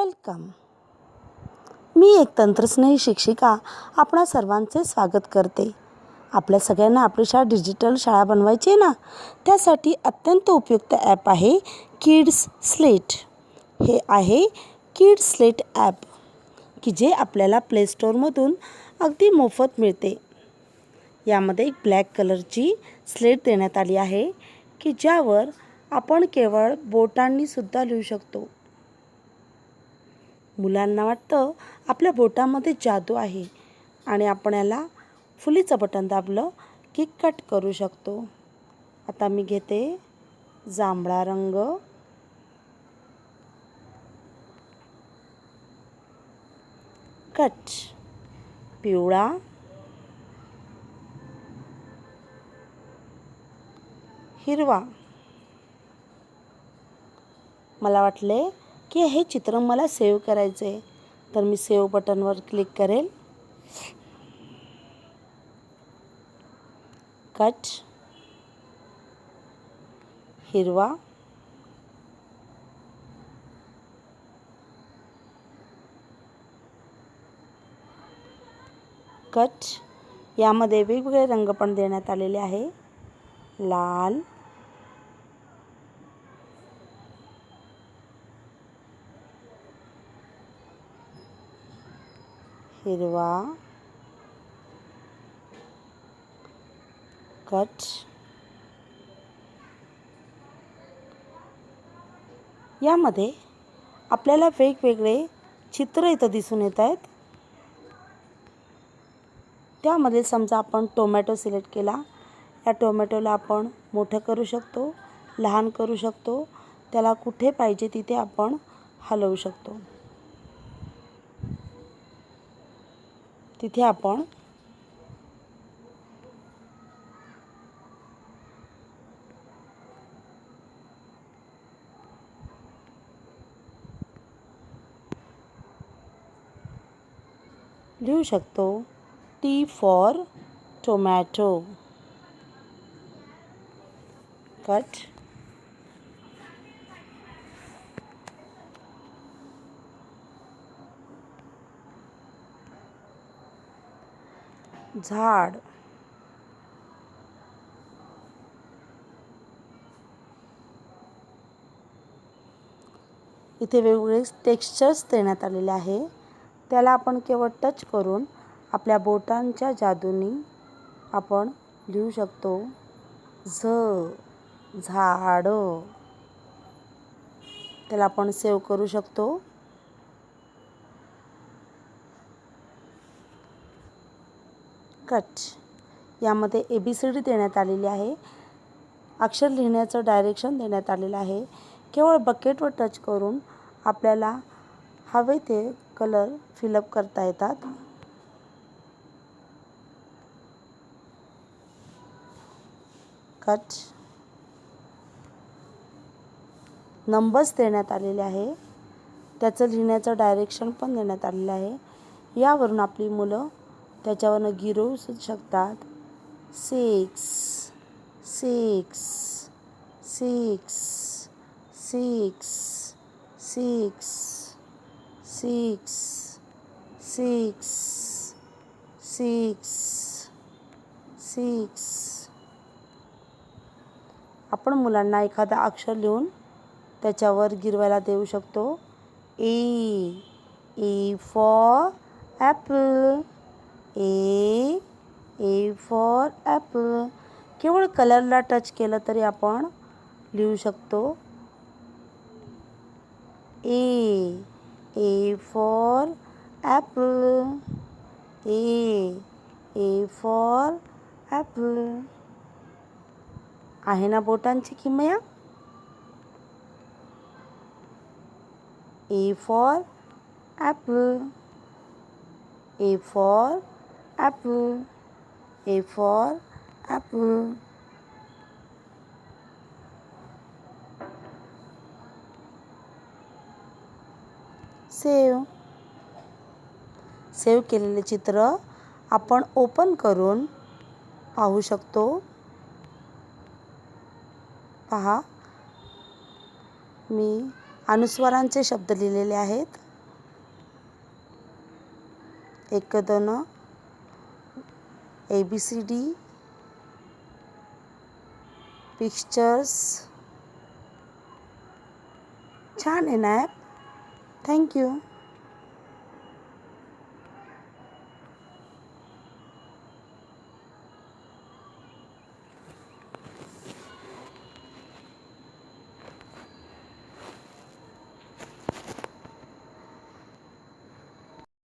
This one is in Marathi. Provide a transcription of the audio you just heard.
वेलकम. मी एक तंत्रस्नेही शिक्षिका आपणा सर्वांचे स्वागत करते. आपल्या सगळ्यांना आपली शाळा डिजिटल शाळा बनवायची आहे ना? त्यासाठी अत्यंत उपयुक्त ॲप आहे किड्स स्लेट. हे आहे किड्स स्लेट ॲप की जे आपल्याला प्ले स्टोअरमधून अगदी मोफत मिळते. यामध्ये एक ब्लॅक कलरची स्लेट देण्यात आली आहे की ज्यावर आपण केवळ बोटांनीसुद्धा लिहू शकतो. मुलांना वाटतं आपल्या बोटामध्ये जादू आहे आणि आपण याला फुलीचं बटन दाबलं की कट करू शकतो. आता मी घेते जांभळा रंग. कट. पिवळा. हिरवा. मला वाटले की हे चित्र मला सेव्ह करायचं आहे. तर मी सेव्ह बटनवर क्लिक करेल. कट हिरवा. कट यामध्ये वेगवेगळे रंग पण देण्यात आलेले आहे. लाल. हिरवा कट. यामध्ये आपल्याला वेगवेगळे चित्र इथं दिसून येत आहेत. त्यामध्ये समजा आपण टोमॅटो सिलेक्ट केला. या टोमॅटोला आपण मोठं करू शकतो लहान करू शकतो. त्याला कुठे पाहिजे तिथे आपण हलवू शकतो. तिथे आपण लिहू शकतो. टी फॉर टोमॅटो कट झाड. इथे वेगवेगळे टेक्स्चर्स देण्यात आलेले आहे. त्याला आपण केवळ टच करून आपल्या बोटांच्या जादूनी आपण लिहू शकतो. झ झाड. त्याला आपण सेव्ह करू शकतो. कट यामध्ये ए बी सी डी देण्यात आलेली आहे. अक्षर लिहिण्याचं डायरेक्शन देण्यात आलेलं आहे. केवळ बकेटवर टच करून आपल्याला हवे ते कलर फिलअप करता येतात. कट. नंबर्स देण्यात आलेले आहे. त्याचं लिहिण्याचं डायरेक्शन पण देण्यात आलेलं आहे. यावरून आपली मुलं त्याच्यावरनं गिरवू शकतात. Six six six six six six six six six. आपण मुलांना एखादा अक्षर लिहून त्याच्यावर गिरवायला देऊ शकतो. A A for apple A A for apple केवळ कलरला टच केलं तरी आपण लिहू शकतो. A A for apple A A for apple आहे ना बोटांची किमया A for apple A for apple. A for apple. Save save केलेले चित्र आपण ओपन करून पाहू शकतो. पहा. मी अनुस्वारांचे शब्द लिहिलेले आहेत. एक दोन A B C D pictures छान आहे ना ॲप थँक्यू